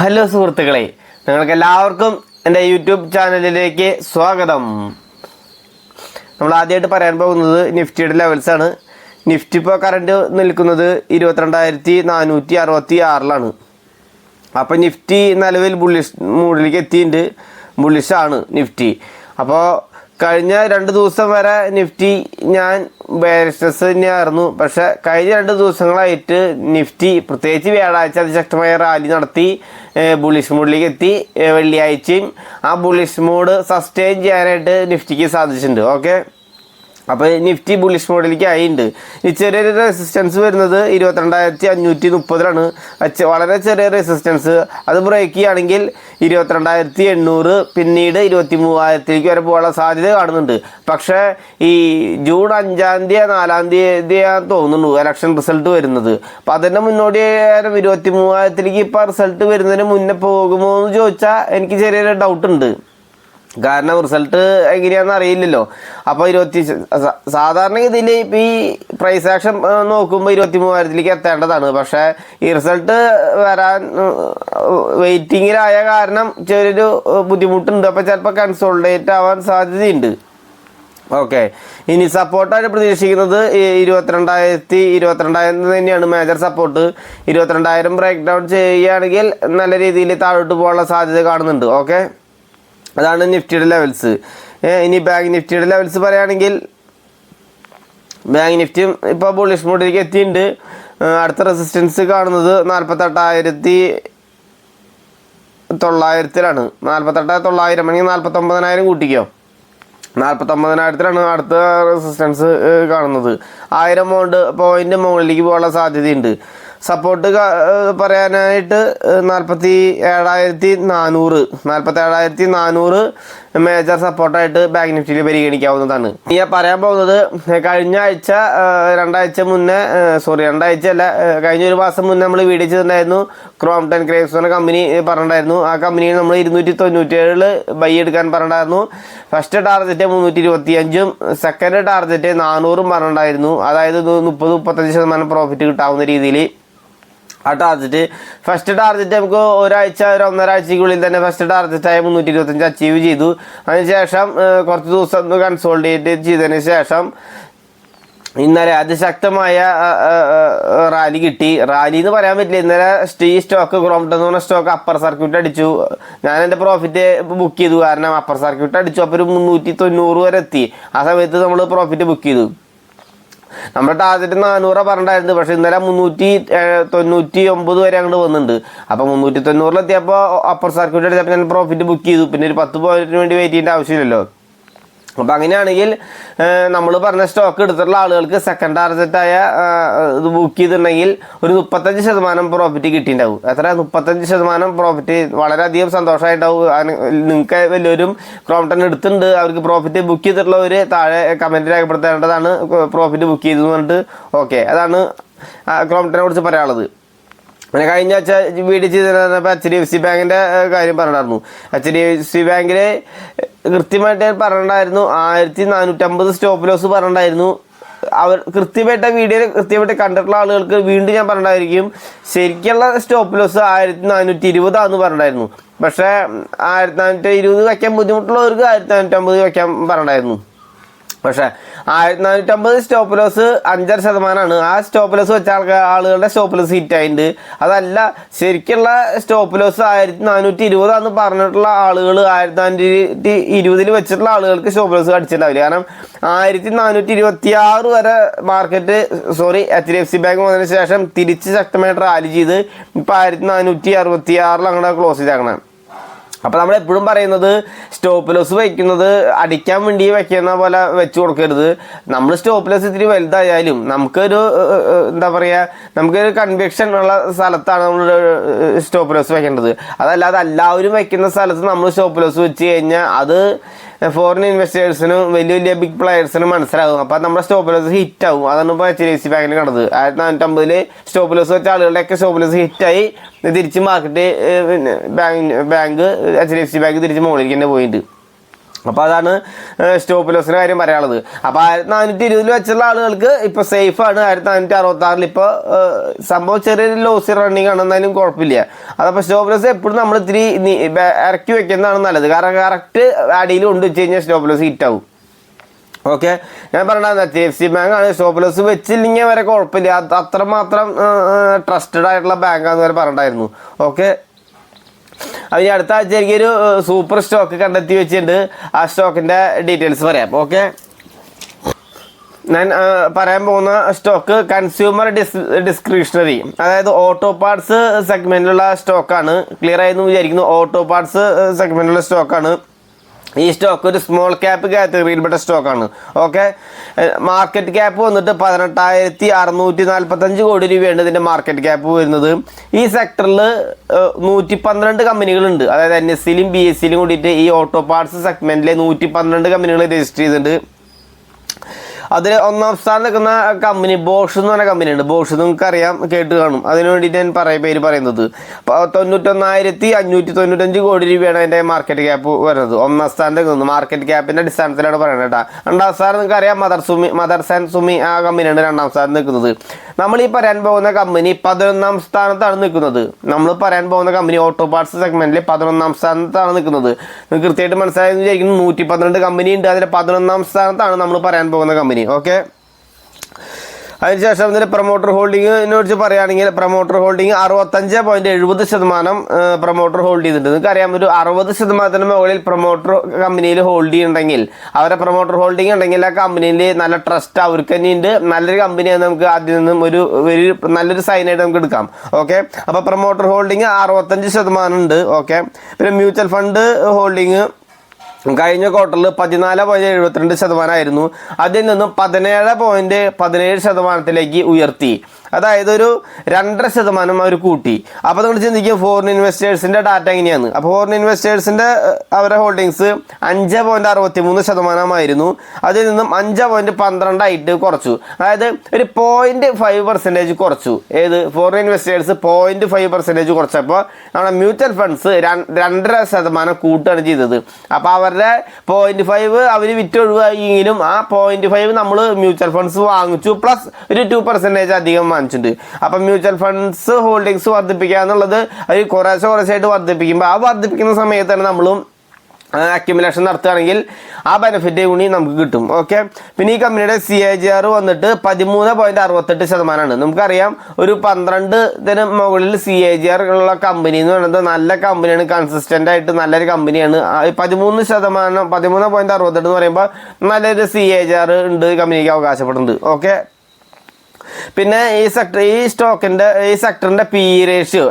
Hello സുഹൃത്തുക്കളെ നിങ്ങൾക്ക് എല്ലാവർക്കും എന്റെ യൂട്യൂബ് ചാനലിലേക്ക് സ്വാഗതം. നമ്മൾ ആദ്യമായിട്ട് പറയാൻ പോകുന്നത് നിഫ്റ്റിയുടെ ലെവൽസ് ആണ്. നിഫ്റ്റി ഇപ്പോൾ കറണ്ട് നിൽക്കുന്നത് ഇരുപത്തിരണ്ടായിരത്തി നാനൂറ്റി അറുപത്തി ആറിലാണ് അപ്പോൾ നിഫ്റ്റി നിലവിൽ ബുള്ളിഷ് മൂഡിലേക്ക് എത്തിയിട്ടുണ്ട്. ബുള്ളിഷാണ് നിഫ്റ്റി. അപ്പോൾ കഴിഞ്ഞ രണ്ട് ദിവസം വരെ നിഫ്റ്റി ഞാൻ ബേരിസ്റ്റസ് തന്നെയായിരുന്നു. പക്ഷെ കഴിഞ്ഞ രണ്ട് ദിവസങ്ങളായിട്ട് നിഫ്റ്റി പ്രത്യേകിച്ച് വ്യാഴാഴ്ച അതിശക്തമായ റാലി നടത്തി ബുള്ളിഷ് മൂഡിലേക്ക് എത്തി വെള്ളിയാഴ്ചയും ആ ബുള്ളിഷ് മൂഡ് സസ്റ്റെയിൻ ചെയ്യാനായിട്ട് നിഫ്റ്റിക്ക് സാധിച്ചിട്ടുണ്ട്. ഓക്കെ? അപ്പോൾ നിഫ്റ്റി ബുള്ളിഷ് മോഡിലേക്ക് ആയിട്ടുണ്ട് ഈ ചെറിയൊരു റെസിസ്റ്റൻസ് വരുന്നത് ഇരുപത്തിരണ്ടായിരത്തി അഞ്ഞൂറ്റി മുപ്പതിലാണ് വളരെ ചെറിയ റെസിസ്റ്റൻസ് അത് ബ്രേക്ക് ചെയ്യുകയാണെങ്കിൽ ഇരുപത്തിരണ്ടായിരത്തി എണ്ണൂറ് പിന്നീട് ഇരുപത്തി മൂവായിരത്തിലേക്ക് വരെ പോകാനുള്ള സാധ്യത കാണുന്നുണ്ട്. പക്ഷേ ഈ ജൂൺ അഞ്ചാം തീയതി നാലാം തീയതിയാണ് തോന്നുന്നു ഇലക്ഷൻ റിസൾട്ട് വരുന്നത്. അപ്പോൾ അതിന്റെ മുന്നോടിയായാലും ഇരുപത്തി മൂവായിരത്തിലേക്ക് ഇപ്പോൾ റിസൾട്ട് വരുന്നതിന് മുന്നേ പോകുമോ എന്ന് ചോദിച്ചാൽ എനിക്ക് ചെറിയൊരു ഡൗട്ട് ഉണ്ട്. കാരണം റിസൾട്ട് എങ്ങനെയാണെന്ന് അറിയില്ലല്ലോ. അപ്പോൾ ഇരുപത്തി സാധാരണ ഇതിൽ ഇപ്പം ഈ പ്രൈസ് ആക്ഷൻ നോക്കുമ്പോൾ ഇരുപത്തി മൂവായിരത്തിലേക്ക് എത്തേണ്ടതാണ്. പക്ഷേ ഈ റിസൾട്ട് വരാൻ വെയിറ്റിങ്ങിലായ കാരണം ചെറിയൊരു ബുദ്ധിമുട്ടുണ്ട്. അപ്പോൾ ചിലപ്പോൾ കൺസോൾഡേറ്റ് ആവാൻ സാധ്യതയുണ്ട്. ഓക്കെ ഇനി സപ്പോർട്ടായിട്ട് പ്രതീക്ഷിക്കുന്നത്. ഇരുപത്തിരണ്ടായിരത്തി ഇരുപത്തിരണ്ടായിരം തന്നെയാണ് മേജർ സപ്പോർട്ട് ഇരുപത്തിരണ്ടായിരം ബ്രേക്ക് ഡൗൺ ചെയ്യുകയാണെങ്കിൽ നല്ല രീതിയിൽ താഴോട്ട് പോകാനുള്ള സാധ്യത കാണുന്നുണ്ട്. ഓക്കെ അതാണ് നിഫ്റ്റിയുടെ ലെവൽസ് ഇനി ബാങ്ക് നിഫ്റ്റിയുടെ ലെവൽസ് പറയുകയാണെങ്കിൽ ബാങ്ക് നിഫ്റ്റിയും ഇപ്പോൾ ബുള്ളിഷ് മോഡിലേക്ക് എത്തിയിട്ടുണ്ട്. അടുത്ത റെസിസ്റ്റൻസ് കാണുന്നത് നാൽപ്പത്തെട്ടായിരത്തി തൊള്ളായിരത്തിലാണ്. നാൽപ്പത്തെട്ട് തൊള്ളായിരം അല്ലെങ്കിൽ നാൽപ്പത്തൊമ്പതിനായിരം കൂട്ടിക്കോ. നാൽപ്പത്തൊമ്പതിനായിരത്തിലാണ് അടുത്ത റെസിസ്റ്റൻസ് കാണുന്നത്. ആയിരം പോയിന്റ് മുകളിലേക്ക് പോകാനുള്ള സാധ്യതയുണ്ട്. സപ്പോർട്ട് പറയാനായിട്ട് നാൽപ്പത്തി ഏഴായിരത്തി നാനൂറ് നാൽപ്പത്തി ഏഴായിരത്തി നാനൂറ് മേജർ സപ്പോർട്ടായിട്ട് ബാങ്ക് നിഫ്റ്റിയിൽ പരിഗണിക്കാവുന്നതാണ് ഞാൻ പറയാൻ പോകുന്നത് കഴിഞ്ഞ ആഴ്ച രണ്ടാഴ്ച മുന്നേ സോറി രണ്ടാഴ്ച അല്ല കഴിഞ്ഞ ഒരു മാസം മുന്നേ നമ്മൾ വീഡിയോ ചെയ്തിട്ടുണ്ടായിരുന്നു ക്രോംടൺ ക്രേവ്സ് എന്ന കമ്പനി പറഞ്ഞിട്ടുണ്ടായിരുന്നു. ആ കമ്പനിയിൽ നമ്മൾ ഇരുന്നൂറ്റി തൊണ്ണൂറ്റി ഏഴിൽ ബൈ എടുക്കാൻ പറഞ്ഞിട്ടുണ്ടായിരുന്നു. ഫസ്റ്റ് ടാർഗറ്റ് മുന്നൂറ്റി ഇരുപത്തി അഞ്ചും സെക്കൻഡ് ടാർഗറ്റ് നാനൂറും പറഞ്ഞിട്ടുണ്ടായിരുന്നു. അതായത് മുപ്പത് മുപ്പത്തഞ്ച് ശതമാനം പ്രോഫിറ്റ് കിട്ടാവുന്ന രീതിയിൽ ആ ടാർജറ്റ് ഫസ്റ്റ് ടാർജറ്റ് നമുക്ക് ഒരാഴ്ച ഒരു ഒന്നരാഴ്ചക്കുള്ളിൽ തന്നെ ഫസ്റ്റ് ടാർഗറ്റായ മുന്നൂറ്റി ഇരുപത്തഞ്ച് അച്ചീവ് ചെയ്തു. അതിനുശേഷം ശേഷം കുറച്ച് ദിവസം ഒന്ന് കൺസോൾട്ടേറ്റ് ചെയ്തതിന് ശേഷം ഇന്നലെ അതിശക്തമായ റാലി കിട്ടി. റാലി എന്ന് പറയാൻ പറ്റില്ല. ഇന്നലെ സ്റ്റീ സ്റ്റോക്ക് ക്രോംപ്റ്റൺ എന്ന് പറഞ്ഞ സ്റ്റോക്ക് അപ്പർ സർക്യൂട്ട് അടിച്ചു. ഞാൻ എന്റെ പ്രോഫിറ്റ് ബുക്ക് ചെയ്തു. കാരണം അപ്പർ സർക്യൂട്ട് അടിച്ചു. അപ്പോൾ ഒരു മുന്നൂറ്റി തൊണ്ണൂറ് വരെ എത്തി. ആ സമയത്ത് നമ്മൾ പ്രോഫിറ്റ് ബുക്ക് ചെയ്തു. നമ്മുടെ ടാർഗറ്റ് നാനൂറാണ് പറഞ്ഞിട്ടായിരുന്നു പക്ഷേ ഇന്നലെ മുന്നൂറ്റി തൊണ്ണൂറ്റി ഒമ്പത് വരെ അങ്ങോട്ട് വന്നിട്ടുണ്ട്. അപ്പോൾ മുന്നൂറ്റി തൊണ്ണൂറിലെത്തിയപ്പോൾ അപ്പർ സർക്യൂട്ട് എടുത്തപ്പോൾ ഞാൻ പ്രോഫിറ്റ് ബുക്ക് ചെയ്തു. പിന്നെ ഒരു പത്ത് പോയിന്റിന് വേണ്ടി വെയിറ്റ് ചെയ്യേണ്ട ആവശ്യമില്ലല്ലോ. അപ്പം അങ്ങനെയാണെങ്കിൽ നമ്മൾ പറഞ്ഞ സ്റ്റോക്ക് എടുത്തിട്ടുള്ള ആളുകൾക്ക് സെക്കൻഡ് ടാർജറ്റായ ഇത് ബുക്ക് ചെയ്തിട്ടുണ്ടെങ്കിൽ ഒരു മുപ്പത്തഞ്ച് ശതമാനം പ്രോഫിറ്റ് കിട്ടിയിട്ടുണ്ടാവും. എത്ര? മുപ്പത്തഞ്ച് ശതമാനം പ്രോഫിറ്റ് വളരെയധികം സന്തോഷമായിട്ടുണ്ടാവും. നിങ്ങൾക്ക് വലിയൊരും ക്രോംടൺ എടുത്തിട്ടുണ്ട്. അവർക്ക് പ്രോഫിറ്റ് ബുക്ക് ചെയ്തിട്ടുള്ളവർ താഴെ കമന്റ് രേഖപ്പെടുത്തേണ്ടതാണ്. പ്രോഫിറ്റ് ബുക്ക് ചെയ്തു എന്ന് പറഞ്ഞിട്ട് ഓക്കെ അതാണ് ക്രോംടനെ കുറിച്ച് പറയാനുള്ളത്. പിന്നെ കഴിഞ്ഞ ആഴ്ച വീഡിയോ ചെയ്തിരുന്നപ്പോൾ എച്ച് ഡി എഫ് സി ബാങ്കിന്റെ കാര്യം പറഞ്ഞിട്ടുണ്ടായിരുന്നു. എച്ച് ഡി എഫ് സി ബാങ്കിൽ കൃത്യമായിട്ട് ഞാൻ പറഞ്ഞിട്ടുണ്ടായിരുന്നു. ആയിരത്തി നാനൂറ്റമ്പത് സ്റ്റോപ്പ് ലോസ് പറഞ്ഞിട്ടുണ്ടായിരുന്നു. അവർ കൃത്യമായിട്ട് വീഡിയോയിൽ കൃത്യമായിട്ട് കണ്ടിട്ടുള്ള ആളുകൾക്ക് വീണ്ടും ഞാൻ പറഞ്ഞിട്ടുണ്ടായിരിക്കും. ശരിക്കുള്ള സ്റ്റോപ്പ് ലോസ് ആയിരത്തി നാനൂറ്റി ഇരുപതാന്ന് പറഞ്ഞിട്ടുണ്ടായിരുന്നു. പക്ഷേ ആയിരത്തി നാനൂറ്റി ഇരുപത് വയ്ക്കാൻ ബുദ്ധിമുട്ടുള്ളവർക്ക് ആയിരത്തി നാനൂറ്റമ്പത് വയ്ക്കാൻ പറഞ്ഞിട്ടുണ്ടായിരുന്നു. പക്ഷേ ആയിരത്തി നാനൂറ്റമ്പത് സ്റ്റോപ്പ് ലോസ് അഞ്ചര ശതമാനമാണ് ആ സ്റ്റോപ്പ് ലോസ് വെച്ച ആൾക്കാർ ആളുകളുടെ സ്റ്റോപ്പ് ലോസ് ഹിറ്റ് ആയിട്ടുണ്ട് അതല്ല ശരിക്കുള്ള സ്റ്റോപ്പ് ലോസ് ആയിരത്തി നാനൂറ്റി ഇരുപതാന്ന് പറഞ്ഞിട്ടുള്ള ആളുകൾ ആയിരത്തി നാനൂറ്റി ഇരുപതിൽ വെച്ചിട്ടുള്ള ആളുകൾക്ക് സ്റ്റോപ്പ് ലോസ് അടിച്ചിട്ടുണ്ടാവില്ല കാരണം ആയിരത്തി നാനൂറ്റി ഇരുപത്തി ആറ് വരെ market sorry H D F C bank വന്നതിന് ശേഷം തിരിച്ച് ശക്തമായിട്ട് റാലി ചെയ്ത് ഇപ്പം ആയിരത്തി നാനൂറ്റി അറുപത്തി ആറിൽ അങ്ങനെ ക്ലോസ് ചെയ്തേക്കണം. അപ്പോൾ നമ്മൾ എപ്പോഴും പറയുന്നത് സ്റ്റോപ്പ് ലോസ് വയ്ക്കുന്നത് അടിക്കാൻ വേണ്ടി വെക്കുന്ന പോലെ വെച്ച് കൊടുക്കരുത്. നമ്മൾ സ്റ്റോപ്പ് ലോസ് ഇത്തിരി വലുതായാലും നമുക്കൊരു എന്താ പറയുക നമുക്കൊരു കൺവെക്ഷൻ ഉള്ള സ്ഥലത്താണ് നമ്മൾ സ്റ്റോപ്പ് ലോസ് വെക്കേണ്ടത് അതല്ലാതെ എല്ലാവരും വെക്കുന്ന സ്ഥലത്ത് നമ്മൾ സ്റ്റോപ്പ് ലോസ് വെച്ച് കഴിഞ്ഞാൽ അത് ഫോറിൻ ഇൻവെസ്റ്റേഴ്സിനും വലിയ വലിയ ബിഗ് പ്ലെയേഴ്സിനും മനസ്സിലാകും അപ്പോൾ നമ്മുടെ സ്റ്റോപ്പ് ലോസ് ഹിറ്റ് ആവും. അതാണ് ഇപ്പോൾ എച്ച് ഡി എഫ് സി ബാങ്കിന് കണ്ടത് ആയിരത്തി നാനൂറ്റമ്പതിൽ സ്റ്റോപ്പ് ലോസ് വെച്ച ആളുകളുടെയൊക്കെ സ്റ്റോപ്പ് ലോസ് ഹിറ്റായി തിരിച്ച് market bank bank H D F C bank തിരിച്ച് മുകളിലേക്ക് തന്നെ പോയിട്ടുണ്ട്. അപ്പോൾ അതാണ് സ്റ്റോപ്പ് ലോസിന്റെ കാര്യം പറയാനുള്ളത്. അപ്പോൾ ആയിരത്തി നാനൂറ്റി ഇരുപതിൽ വെച്ചുള്ള ആളുകൾക്ക് ഇപ്പോൾ സേഫാണ് ആയിരത്തി നാനൂറ്റി അറുപത്തി ആറിൽ ഇപ്പോൾ സംഭവം ചെറിയൊരു ലോസ് റണ്ണിങ് ആണെന്നാലും കുഴപ്പമില്ല. അതപ്പോൾ സ്റ്റോപ്പ് ലോസ് എപ്പോഴും നമ്മൾ ഇത്തിരി ഇറക്കി വെക്കുന്നതാണ് നല്ലത്. കാരണം കറക്റ്റ് അടിയിൽ കൊണ്ട് വെച്ച് കഴിഞ്ഞാൽ സ്റ്റോപ്പ് ലോസ് ഹിറ്റ് ആവും. ഓക്കെ ഞാൻ പറഞ്ഞാൽ എച്ച് എഫ് സി ബാങ്ക് ആണ്. സ്റ്റോപ്പ് ലോസ് വെച്ചില്ലെങ്കിൽ വരെ കുഴപ്പമില്ല. അത് അത്രമാത്രം ട്രസ്റ്റഡ് ആയിട്ടുള്ള ബാങ്കാന്ന് വരെ പറഞ്ഞിട്ടുണ്ടായിരുന്നു. ഓക്കെ അതിന് അടുത്ത ആഴ്ച എനിക്കൊരു സൂപ്പർ സ്റ്റോക്ക് കണ്ടെത്തി വെച്ചിട്ടുണ്ട്. ആ സ്റ്റോക്കിന്റെ ഡീറ്റെയിൽസ് പറയാം. ഓക്കെ ഞാൻ പറയാൻ പോകുന്ന സ്റ്റോക്ക് കൺസ്യൂമർ ഡിസ് ഡിസ്ക്രിഷണറി അതായത് ഓട്ടോ പാർട്സ് സെഗ്മെന്റിലുള്ള സ്റ്റോക്കാണ് ക്ലിയർ ആയെന്ന് വിചാരിക്കുന്നു. ഓട്ടോ പാർട്സ് സെഗ്മെന്റിലുള്ള സ്റ്റോക്കാണ് ഈ സ്റ്റോക്ക് ഒരു സ്മോൾ ക്യാപ്പ് കാറ്റഗറിയിൽപ്പെട്ട സ്റ്റോക്കാണ് ഓക്കെ മാർക്കറ്റ് ക്യാപ്പ് വന്നിട്ട് പതിനെട്ടായിരത്തി അറുന്നൂറ്റി നാൽപ്പത്തഞ്ച് കോടി രൂപയാണ് ഇതിന്റെ മാർക്കറ്റ് ക്യാപ്പ് വരുന്നത്. ഈ സെക്ടറിൽ നൂറ്റി പന്ത്രണ്ട് കമ്പനികളുണ്ട് അതായത് എൻ എസ് സിയിലും ബി എസ് സിയിലും കൂടിയിട്ട് ഈ ഓട്ടോ പാർട്സ് സെഗ്മെന്റിലെ നൂറ്റി പന്ത്രണ്ട് കമ്പനികൾ രജിസ്റ്റർ ചെയ്തിട്ടുണ്ട്. അതിൽ ഒന്നാം സ്ഥാനം നിൽക്കുന്ന കമ്പനി ബോഷ് എന്ന് പറഞ്ഞ കമ്പനിയുണ്ട് ബോഷ് നിങ്ങൾക്ക് അറിയാം കേട്ട് കാണും. അതിന് വേണ്ടിയിട്ട് ഞാൻ പറയ പേര് പറയുന്നത്. തൊണ്ണൂറ്റൊന്നായിരത്തി അഞ്ഞൂറ്റി തൊണ്ണൂറ്റഞ്ച് കോടി രൂപയാണ് അതിന്റെ മാർക്കറ്റ് ക്യാപ്പ് വരുന്നത്. ഒന്നാം സ്ഥാനം നിൽക്കുന്നത്. മാർക്കറ്റ് ക്യാപ്പിന്റെ അടിസ്ഥാനത്തിലാണ് പറയുന്നത് കേട്ടോ. രണ്ടാം സ്ഥാനം നിങ്ങൾക്ക് അറിയാം മദർ സുമി മദർസ് ആൻഡ് സുമി ആ കമ്പനിയാണ് രണ്ടാം സ്ഥാനം നിൽക്കുന്നത്. നമ്മൾ ഈ പറയാൻ പോകുന്ന കമ്പനി പതിനൊന്നാം സ്ഥാനത്താണ് നിൽക്കുന്നത്. നമ്മൾ പറയാൻ പോകുന്ന കമ്പനി ഓട്ടോ പാർട്സ് സെഗ്മെന്റിൽ പതിനൊന്നാം സ്ഥാനത്താണ് നിൽക്കുന്നത്. നിങ്ങൾക്ക് കൃത്യമായിട്ട് മനസ്സിലായെന്ന് വിചാരിക്കുന്നു നൂറ്റി പന്ത്രണ്ട് കമ്പനി ഉണ്ട്. അതിൽ പതിനൊന്നാം സ്ഥാനത്താണ് നമ്മൾ പറയാൻ പോകുന്ന കമ്പനി ഓക്കെ അതിനുശേഷം ഇതിന്റെ പ്രൊമോട്ടർ ഹോൾഡിങ്ങിനെ കുറിച്ച് പറയുകയാണെങ്കിൽ പ്രൊമോട്ടർ ഹോൾഡിംഗ് അറുപത്തഞ്ച് പോയിന്റ് എഴുപത് ശതമാനം പ്രൊമോട്ടർ ഹോൾഡ് ചെയ്തിട്ടുണ്ട്. നിങ്ങൾക്ക് അറിയാം ഒരു അറുപത് ശതമാനത്തിന് മുകളിൽ പ്രൊമോട്ടർ കമ്പനിയിൽ ഹോൾഡ് ചെയ്യുന്നുണ്ടെങ്കിൽ അവരെ പ്രൊമോട്ടർ ഹോൾഡിംഗ് ഉണ്ടെങ്കിൽ ആ കമ്പനിയിൽ നല്ല ട്രസ്റ്റ് അവർക്ക് തന്നെ ഉണ്ട് നല്ലൊരു കമ്പനിയാണ് നമുക്ക് അതിൽ നിന്നും ഒരു ഒരു നല്ലൊരു സൈനായിട്ട് നമുക്ക് എടുക്കാം. ഓക്കെ അപ്പോൾ പ്രൊമോട്ടർ ഹോൾഡിംഗ് അറുപത്തഞ്ച് ശതമാനം ഉണ്ട്. ഓക്കെ പിന്നെ മ്യൂച്വൽ ഫണ്ട് ഹോൾഡിംഗ് കഴിഞ്ഞ ക്വാർട്ടറിൽ പതിനാല് പോയിന്റ് എഴുപത്തിരണ്ട് ശതമാനമായിരുന്നു. അതിൽ നിന്നും പതിനേഴ് പോയിന്റ് പതിനേഴ് ശതമാനത്തിലേക്ക് ഉയർത്തി. അതായത് ഒരു രണ്ടര ശതമാനം അവർ കൂട്ടി. അപ്പോൾ നിങ്ങൾ ചിന്തിക്കും ഫോറിൻ ഇൻവെസ്റ്റേഴ്സിന്റെ ഡാറ്റ എങ്ങനെയാണ്? അപ്പോൾ ഫോറിൻ ഇൻവെസ്റ്റേഴ്സിന്റെ അവരുടെ ഹോൾഡിങ്സ് അഞ്ച് പോയിന്റ് അറുപത്തി മൂന്ന് ശതമാനമായിരുന്നു. അതിൽ നിന്നും അഞ്ച് പോയിന്റ് പന്ത്രണ്ടായിട്ട് കുറച്ചു. അതായത് ഒരു പോയിന്റ് ഫൈവ് പെർസെന്റേജ് കുറച്ചു. ഏത്? Foreign investors point five percentage കുറച്ചപ്പോൾ നമ്മുടെ മ്യൂച്വൽ ഫണ്ട്സ് രണ്ടര ശതമാനം കൂട്ടുകയാണ് ചെയ്തത്. അപ്പോൾ അവരുടെ പോയിന്റ് ഫൈവ് അവർ വിറ്റൊഴിവായെങ്കിലും ആ പോയിന്റ് ഫൈവ് നമ്മൾ മ്യൂച്വൽ ഫണ്ട്സ് വാങ്ങിച്ചു. പ്ലസ് ഒരു ടു പെർസെന്റേജ് അധികം വാങ്ങിച്ചിട്ടുണ്ട് അപ്പം മ്യൂച്വൽ ഫണ്ട്സ് ഹോൾഡിങ്സ് വർദ്ധിപ്പിക്കുക എന്നുള്ളത് അത് കുറേശ്ശെ കുറേശ്ശായിട്ട് വർദ്ധിപ്പിക്കുമ്പോൾ ആ വർദ്ധിപ്പിക്കുന്ന സമയത്താണ് നമ്മളും അക്യുമുലേഷൻ നടത്തുകയാണെങ്കിൽ ആ ബെനിഫിറ്റ് കൂടി നമുക്ക് കിട്ടും. ഓക്കെ പിന്നെ ഈ കമ്പനിയുടെ സി ഐ ജി ആർ വന്നിട്ട് പതിമൂന്ന് പോയിന്റ് അറുപത്തെട്ട് ശതമാനമാണ്. നമുക്കറിയാം ഒരു പന്ത്രണ്ട് ഇതിന് മുകളിൽ സി ഐ ജി ആർ ഉള്ള കമ്പനി എന്ന് പറയുന്നത് നല്ല കമ്പനിയാണ് കൺസിസ്റ്റന്റ് ആയിട്ട് നല്ലൊരു കമ്പനിയാണ് പതിമൂന്ന് ശതമാനം പതിമൂന്ന് പോയിന്റ് അറുപത്തെട്ട് എന്ന് പറയുമ്പോൾ നല്ലൊരു സി ഐ ജി ആർ ഉണ്ട് കമ്പനിക്ക് അവകാശപ്പെടുന്നുണ്ട് ഓക്കെ പിന്നെ ഈ സെക്ടർ ഈ സ്റ്റോക്കിന്റെ ഈ സെക്ടറിന്റെ പി റേഷ്യോ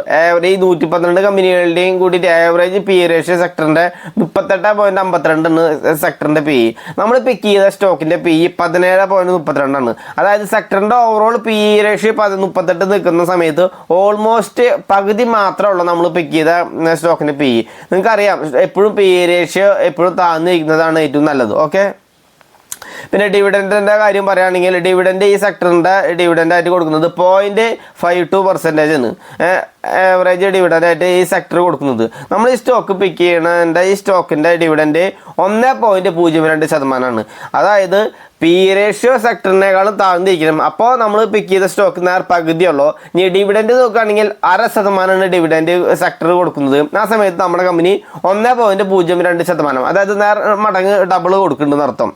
ഈ നൂറ്റി പന്ത്രണ്ട് കമ്പനികളുടെയും കൂടിയിട്ട് ആവറേജ് പി റേഷ്യോ സെക്ടറിന്റെ മുപ്പത്തെട്ട് പോയിന്റ് അമ്പത്തിരണ്ടാണ് സെക്ടറിന്റെ പി നമ്മൾ പിക്ക് ചെയ്ത സ്റ്റോക്കിന്റെ പി പതിനേഴ് പോയിന്റ് മുപ്പത്തിരണ്ടാണ്. അതായത് സെക്ടറിന്റെ ഓവറോൾ പി റേഷ്യോ പതി മുപ്പത്തെട്ട് നിൽക്കുന്ന സമയത്ത് ഓൾമോസ്റ്റ് പകുതി മാത്രമുള്ള നമ്മൾ പിക്ക് ചെയ്ത സ്റ്റോക്കിന്റെ പി നിങ്ങൾക്കറിയാം എപ്പോഴും പി റേഷ്യോ എപ്പോഴും താഴ്ന്നിരിക്കുന്നതാണ് ഏറ്റവും നല്ലത്. ഓക്കെ പിന്നെ ഡിവിഡന്റിന്റെ കാര്യം പറയുകയാണെങ്കിൽ ഡിവിഡന്റ് ഈ സെക്ടറിന്റെ ഡിവിഡന്റ് ആയിട്ട് കൊടുക്കുന്നത് പോയിന്റ് ഫൈവ് ടു പെർസെന്റേജ് ആണ്. ആവറേജ് ഡിവിഡന്റ് ആയിട്ട് ഈ സെക്ടർ കൊടുക്കുന്നത്. നമ്മൾ ഈ സ്റ്റോക്ക് പിക്ക് ചെയ്യണതിന്റെ ഈ സ്റ്റോക്കിന്റെ ഡിവിഡന്റ് ഒന്ന് പോയിന്റ് പൂജ്യം രണ്ട് ശതമാനമാണ്. അതായത് പി റേഷ്യോ സെക്ടറിനേക്കാളും താഴ്ന്നിരിക്കണം. അപ്പോൾ നമ്മൾ പിക്ക് ചെയ്ത സ്റ്റോക്ക് നേർ പകുതിയുള്ളൂ. ഇനി ഡിവിഡന്റ് നോക്കുകയാണെങ്കിൽ അര ശതമാനമാണ് ഡിവിഡന്റ് സെക്ടർ കൊടുക്കുന്നത്. ആ സമയത്ത് നമ്മുടെ കമ്പനി ഒന്ന് പോയിന്റ് പൂജ്യം രണ്ട് ശതമാനം. അതായത് നേർ മടങ്ങ് ഡബിൾ കൊടുക്കുന്നുണ്ടെന്ന് അർത്ഥം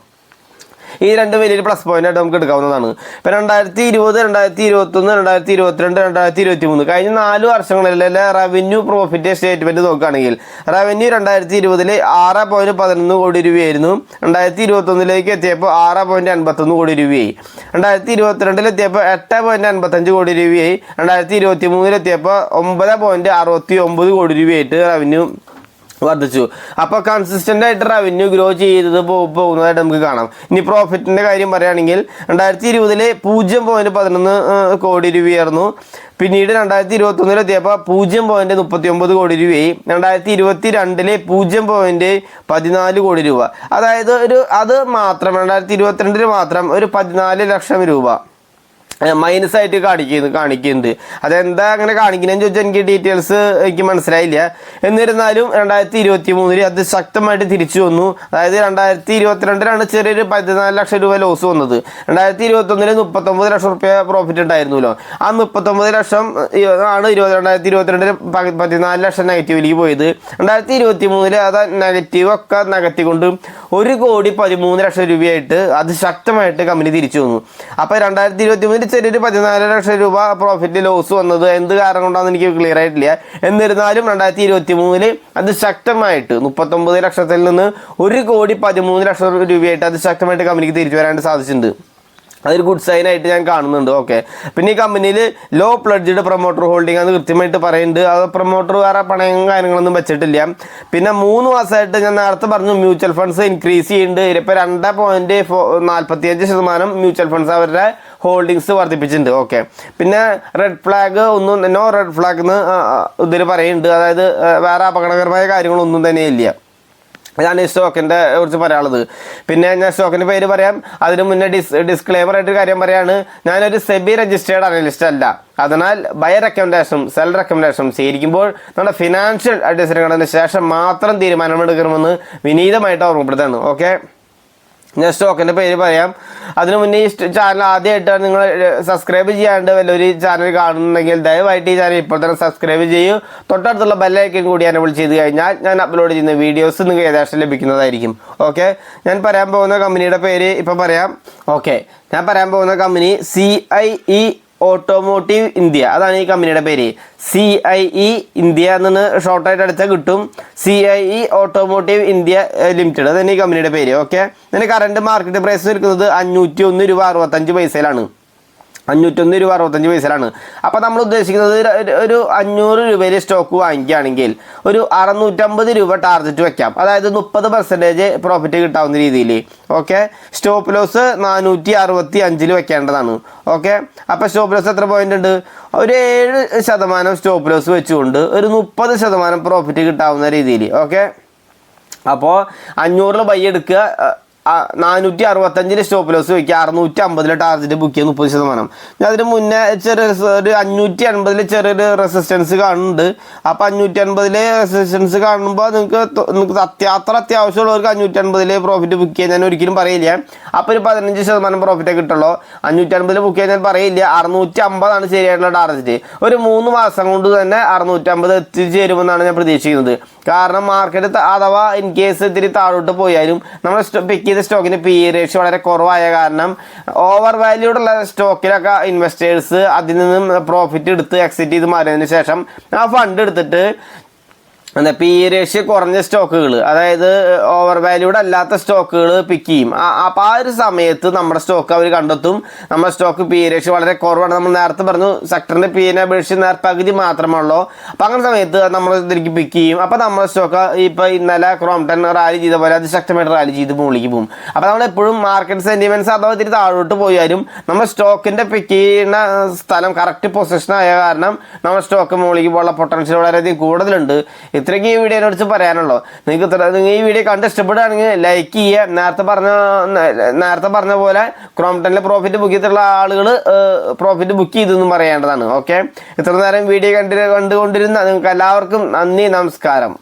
ഈ രണ്ട് വലിയൊരു പ്ലസ് പോയിന്റ് ആയിട്ട് നമുക്ക് എടുക്കാവുന്നതാണ്. ഇപ്പം രണ്ടായിരത്തി ഇരുപത് രണ്ടായിരത്തി ഇരുപത്തൊന്ന് രണ്ടായിരത്തി ഇരുപത്തിരണ്ട് രണ്ടായിരത്തി ഇരുപത്തി മൂന്ന് കഴിഞ്ഞ നാല് വർഷങ്ങളിലെ റവന്യൂ പ്രോഫിറ്റ് സ്റ്റേറ്റ്മെന്റ് നോക്കുകയാണെങ്കിൽ റവന്യൂ രണ്ടായിരത്തി ഇരുപതിൽ ആറ് പോയിന്റ് പതിനൊന്ന് കോടി രൂപയായിരുന്നു. രണ്ടായിരത്തി ഇരുപത്തൊന്നിലേക്ക് എത്തിയപ്പോൾ ആറ് പോയിന്റ് അൻപത്തൊന്ന് കോടി രൂപയായി. രണ്ടായിരത്തി ഇരുപത്തിരണ്ടിൽ എത്തിയപ്പോൾ എട്ട് പോയിന്റ് അൻപത്തഞ്ച് കോടി രൂപയായി. രണ്ടായിരത്തി ഇരുപത്തി മൂന്നിൽ എത്തിയപ്പോൾ ഒമ്പത് പോയിന്റ് അറുപത്തി ഒമ്പത് കോടി രൂപയായിട്ട് റവന്യൂ വർദ്ധിച്ചു. അപ്പോൾ കൺസിസ്റ്റന്റ് ആയിട്ട് റവന്യൂ ഗ്രോ ചെയ്തത് പോകുന്നതായിട്ട് നമുക്ക് കാണാം. ഇനി പ്രോഫിറ്റിന്റെ കാര്യം പറയുകയാണെങ്കിൽ രണ്ടായിരത്തി ഇരുപതിൽ പൂജ്യം പോയിന്റ് പതിനൊന്ന് കോടി രൂപയായിരുന്നു. പിന്നീട് രണ്ടായിരത്തി ഇരുപത്തൊന്നിൽ എത്തിയപ്പോൾ പൂജ്യം പോയിന്റ് മുപ്പത്തി ഒമ്പത് കോടി രൂപയായി. രണ്ടായിരത്തി ഇരുപത്തി രണ്ടിൽ പൂജ്യം പോയിന്റ് പതിനാല് കോടി രൂപ. അതായത് ഒരു അത് മാത്രം രണ്ടായിരത്തി ഇരുപത്തിരണ്ടിൽ മാത്രം ഒരു പതിനാല് ലക്ഷം രൂപ. മൈനസ് ആയിട്ട് കാണിക്കുന്നു കാണിക്കുന്നുണ്ട്. അതെന്താ അങ്ങനെ കാണിക്കുന്നതെന്ന് ചോദിച്ചാൽ എനിക്ക് ഡീറ്റെയിൽസ് എനിക്ക് മനസ്സിലായില്ല. എന്നിരുന്നാലും രണ്ടായിരത്തി ഇരുപത്തി മൂന്നിൽ അത് ശക്തമായിട്ട് തിരിച്ചു വന്നു. അതായത് രണ്ടായിരത്തി ഇരുപത്തിരണ്ടിലാണ് ചെറിയൊരു പതിനാല് ലക്ഷം രൂപ ലോസ് വന്നത്. രണ്ടായിരത്തി ഇരുപത്തൊന്നിൽ മുപ്പത്തൊമ്പത് ലക്ഷം റുപ്യ പ്രോഫിറ്റ് ഉണ്ടായിരുന്നല്ലോ. ആ മുപ്പത്തൊമ്പത് ലക്ഷം ആണ് ഇരുപത് രണ്ടായിരത്തി ഇരുപത്തിരണ്ടിൽ പതിനാല് ലക്ഷം നെഗറ്റീവിലേക്ക് പോയത്. രണ്ടായിരത്തി ഇരുപത്തി മൂന്നിൽ അത് നെഗറ്റീവ് ഒക്കെ നികത്തിക്കൊണ്ട് ഒരു കോടി പതിമൂന്ന് ലക്ഷം രൂപയായിട്ട് അത് ശക്തമായിട്ട് കമ്പനി തിരിച്ചു വന്നു. അപ്പോൾ രണ്ടായിരത്തി ഇരുപത്തി മൂന്നിൽ ചെറിയൊരു പതിനാല് ലക്ഷം രൂപ പ്രോഫിറ്റ് ലോസ് വന്നത്. എന്ത് കാരണം കൊണ്ടാണെന്ന് എനിക്ക് ക്ലിയർ ആയിട്ടില്ല. എന്നിരുന്നാലും രണ്ടായിരത്തി ഇരുപത്തി മൂന്നിൽ അത് ശക്തമായിട്ട് മുപ്പത്തൊമ്പത് ലക്ഷത്തിൽ നിന്ന് ഒരു കോടി പതിമൂന്ന് ലക്ഷം രൂപയായിട്ട് അത് ശക്തമായിട്ട് കമ്പനിക്ക് തിരിച്ചു വരാനായിട്ട് സാധിച്ചിട്ടുണ്ട്. അതൊരു ഗുഡ് സൈൻ ആയിട്ട് ഞാൻ കാണുന്നുണ്ട്. ഓക്കെ പിന്നെ ഈ കമ്പനിയിൽ ലോ പ്ലഡ്ജഡ് പ്രൊമോട്ടർ ഹോൾഡിംഗ് ആണ് കൃത്യമായിട്ട് പറയുന്നുണ്ട്. അത് പ്രൊമോട്ടർ വേറെ പണയം കാര്യങ്ങളൊന്നും വെച്ചിട്ടില്ല. പിന്നെ മൂന്ന് മാസമായിട്ട് ഞാൻ നേരത്തെ പറഞ്ഞു മ്യൂച്വൽ ഫണ്ട്സ് ഇൻക്രീസ് ചെയ്യുന്നുണ്ട്. ഇപ്പോൾ രണ്ട് പോയിന്റ് നാൽപ്പത്തിയഞ്ച് ശതമാനം മ്യൂച്വൽ ഫണ്ട്സ് അവരുടെ ഹോൾഡിങ്സ് വർദ്ധിപ്പിച്ചിട്ടുണ്ട്. ഓക്കെ പിന്നെ റെഡ് ഫ്ലാഗ് ഒന്നും നോ റെഡ് ഫ്ലാഗ് എന്ന് ഇതിൽ പറയുന്നുണ്ട്. അതായത് വേറെ അപകടകരമായ കാര്യങ്ങളൊന്നും തന്നെ ഇല്ല ഇതാണ് ഈ സ്റ്റോക്കിന്റെ കുറിച്ച് പറയാനുള്ളത്. പിന്നെ ഞാൻ സ്റ്റോക്കിന്റെ പേര് പറയാം. അതിന് മുന്നേ ഡിസ് ഡിസ്ക്ലെയിമർ ആയിട്ട് കാര്യം പറയാണ് ഞാനൊരു സെബി രജിസ്റ്റേർഡ് അനലിസ്റ്റ് അല്ല. അതിനാൽ ബൈ റെക്കമെൻഡേഷനും സെൽ റെക്കമെൻഡേഷനും സ്വീകരിക്കുമ്പോൾ നമ്മുടെ ഫിനാൻഷ്യൽ അഡ്വൈസറി കണ്ടതിന് ശേഷം മാത്രം തീരുമാനമെടുക്കണമെന്ന് വിനീതമായിട്ട് ഓർമ്മപ്പെടുത്താണ് ഓക്കെ ഞാൻ സ്റ്റോക്കിന്റെ പേര് പറയാം. അതിനു മുന്നേ ഈ ചാനൽ ആദ്യമായിട്ടാണ് നിങ്ങൾ സബ്സ്ക്രൈബ് ചെയ്യാണ്ട് വല്ലൊരു ചാനൽ കാണുന്നുണ്ടെങ്കിൽ ദയവായിട്ട് ഈ ചാനൽ ഇപ്പോൾ തന്നെ സബ്സ്ക്രൈബ് ചെയ്യൂ. തൊട്ടടുത്തുള്ള ബെല്ലൈക്കൻ കൂടി എനബിൾ ചെയ്ത് കഴിഞ്ഞാൽ ഞാൻ അപ്ലോഡ് ചെയ്യുന്ന വീഡിയോസ് നിങ്ങൾക്ക് ഏകദേശം ലഭിക്കുന്നതായിരിക്കും. ഓക്കെ ഞാൻ പറയാൻ പോകുന്ന കമ്പനിയുടെ പേര് ഇപ്പോൾ പറയാം. ഓക്കെ ഞാൻ പറയാൻ പോകുന്ന company C I E automotive India അതാണ് ഈ കമ്പനിയുടെ പേര്. സി ഐ ഇ ഇന്ത്യ എന്ന് ഷോർട്ടായിട്ട് അടിച്ചാൽ കിട്ടും. C I E automotive India limited അതാണ് ഈ കമ്പനിയുടെ പേര്. ഓക്കെ ഇതിന് കറണ്ട് മാർക്കറ്റ് പ്രൈസ് നിൽക്കുന്നത് അഞ്ഞൂറ്റി ഒന്ന് രൂപ അറുപത്തഞ്ച് പൈസയിലാണ്. അഞ്ഞൂറ്റൊന്ന് രൂപ അറുപത്തഞ്ച് പൈസയിലാണ്. അപ്പോൾ നമ്മൾ ഉദ്ദേശിക്കുന്നത് ഒരു- അഞ്ഞൂറ് രൂപയിൽ സ്റ്റോക്ക് വാങ്ങിക്കുകയാണെങ്കിൽ ഒരു അറുന്നൂറ്റമ്പത് രൂപ ടാർജറ്റ് വെക്കാം. അതായത് മുപ്പത് പെർസെന്റേജ് പ്രോഫിറ്റ് കിട്ടാവുന്ന രീതിയിൽ. ഓക്കെ സ്റ്റോപ്പ് ലോസ് നാനൂറ്റി അറുപത്തി അഞ്ചിൽ വെക്കേണ്ടതാണ്. ഓക്കെ അപ്പോൾ സ്റ്റോപ്പ് ലോസ് എത്ര പോയിന്റ് ഉണ്ട്? ഒരു ഏഴ് ശതമാനം സ്റ്റോപ്പ് ലോസ് വെച്ചുകൊണ്ട് ഒരു മുപ്പത് ശതമാനം പ്രോഫിറ്റ് കിട്ടാവുന്ന രീതിയിൽ. ഓക്കെ അപ്പോൾ അഞ്ഞൂറിൽ ബൈ എടുക്കുക. നാനൂറ്റി അറുപത്തഞ്ചിൽ സ്റ്റോപ്പ് ലോസ് വയ്ക്കുക അറുന്നൂറ്റി അമ്പതിലെ ടാർജറ്റ് ബുക്ക് ചെയ്യുക. മുപ്പത് ശതമാനം. ഞാൻ അതിന് മുന്നേ ചെറിയ ഒരു അഞ്ഞൂറ്റി അൻപതിൽ ചെറിയൊരു റെസിസ്റ്റൻസ് കാണുന്നുണ്ട്. അപ്പോൾ അഞ്ഞൂറ്റി അൻപതിലെ റെസിസ്റ്റൻസ് കാണുമ്പോൾ നിങ്ങൾക്ക് നിങ്ങൾക്ക് അത്യാത്ര അത്യാവശ്യമുള്ളവർക്ക് അഞ്ഞൂറ്റി അൻപതിലെ പ്രോഫിറ്റ് ബുക്ക് ചെയ്യാൻ ഞാൻ ഒരിക്കലും പറയില്ല. അപ്പോൾ ഒരു പതിനഞ്ച് ശതമാനം പ്രോഫിറ്റേ കിട്ടുള്ളൂ. അഞ്ഞൂറ്റി അൻപതിൽ ബുക്ക് ചെയ്യാൻ ഞാൻ പറയില്ല. അറുന്നൂറ്റി അമ്പതാണ് ശരിയായിട്ടുള്ള ടാർജറ്റ് ഒരു മൂന്ന് മാസം കൊണ്ട് തന്നെ അറുന്നൂറ്റമ്പത് എത്തിച്ചേരുമെന്നാണ് ഞാൻ പ്രതീക്ഷിക്കുന്നത്. കാരണം മാർക്കറ്റ് അഥവാ ഇൻ കേസ് ഇത്തിരി താഴോട്ട് പോയാലും നമ്മൾ പിക്ക് ചെയ്ത സ്റ്റോക്കിന് പി ഇ റേഷ്യോ വളരെ കുറവായ കാരണം ഓവർ വാല്യൂഡ് ഉള്ള സ്റ്റോക്കിലൊക്കെ ഇൻവെസ്റ്റേഴ്സ് അതിൽ നിന്നും പ്രോഫിറ്റ് എടുത്ത് എക്സിറ്റ് ചെയ്ത് മാറിയതിന് ശേഷം ആ ഫണ്ട് എടുത്തിട്ട് എന്താ പി ഇ റേഷ്യോ കുറഞ്ഞ സ്റ്റോക്കുകൾ അതായത് ഓവർ വാല്യൂഡ് അല്ലാത്ത സ്റ്റോക്കുകൾ പിക്ക് ചെയ്യും. അപ്പോൾ ആ ഒരു സമയത്ത് നമ്മുടെ സ്റ്റോക്ക് അവർ കണ്ടെത്തും. നമ്മുടെ സ്റ്റോക്ക് പി ഇ റേഷ്യോ വളരെ കുറവാണ്. നമ്മൾ നേരത്തെ പറഞ്ഞു സെക്ടറിന്റെ പി എൻ അപേക്ഷിച്ച് നേർ പകുതി മാത്രമുള്ളൂ അപ്പോൾ അങ്ങനെ സമയത്ത് നമ്മൾ ഇതിലേക്ക് പിക്ക് ചെയ്യും. അപ്പോൾ നമ്മുടെ സ്റ്റോക്ക് ഇപ്പോൾ ഇന്നലെ ക്രോംടൺ റാലി ചെയ്ത പോലെ അത് ശക്തമായിട്ട് റാലി ചെയ്ത് മുകളിലേക്ക് പോകും. അപ്പോൾ നമ്മൾ എപ്പോഴും മാർക്കറ്റ് സെന്റിമെന്റ്സ് അഥവാ ഇത്തിരി താഴോട്ട് പോയാലും നമ്മൾ സ്റ്റോക്കിന്റെ പിക്ക് ചെയ്യുന്ന സ്ഥലം കറക്റ്റ് പൊസിഷൻ ആയ കാരണം നമ്മുടെ സ്റ്റോക്ക് മുകളിലേക്ക് പോകാനുള്ള പൊട്ടൻഷ്യൽ വളരെയധികം കൂടുതലുണ്ട്. ഇത്രയ്ക്ക് ഈ വീഡിയോനെ കുറിച്ച് പറയാനുള്ളൂ. നിങ്ങൾക്ക് ഇത്ര നിങ്ങൾ ഈ വീഡിയോ കണ്ട് ഇഷ്ടപ്പെടുകയാണെങ്കിൽ ലൈക്ക് ചെയ്യുക. നേരത്തെ പറഞ്ഞ നേരത്തെ പറഞ്ഞ പോലെ ക്രോംടണിലെ പ്രോഫിറ്റ് ബുക്ക് ചെയ്തിട്ടുള്ള ആളുകൾ പ്രോഫിറ്റ് ബുക്ക് ചെയ്തെന്നും പറയേണ്ടതാണ് ഓക്കെ ഇത്ര നേരം വീഡിയോ കണ്ടി കണ്ടുകൊണ്ടിരുന്ന നിങ്ങൾക്ക് എല്ലാവർക്കും നന്ദി നമസ്കാരം.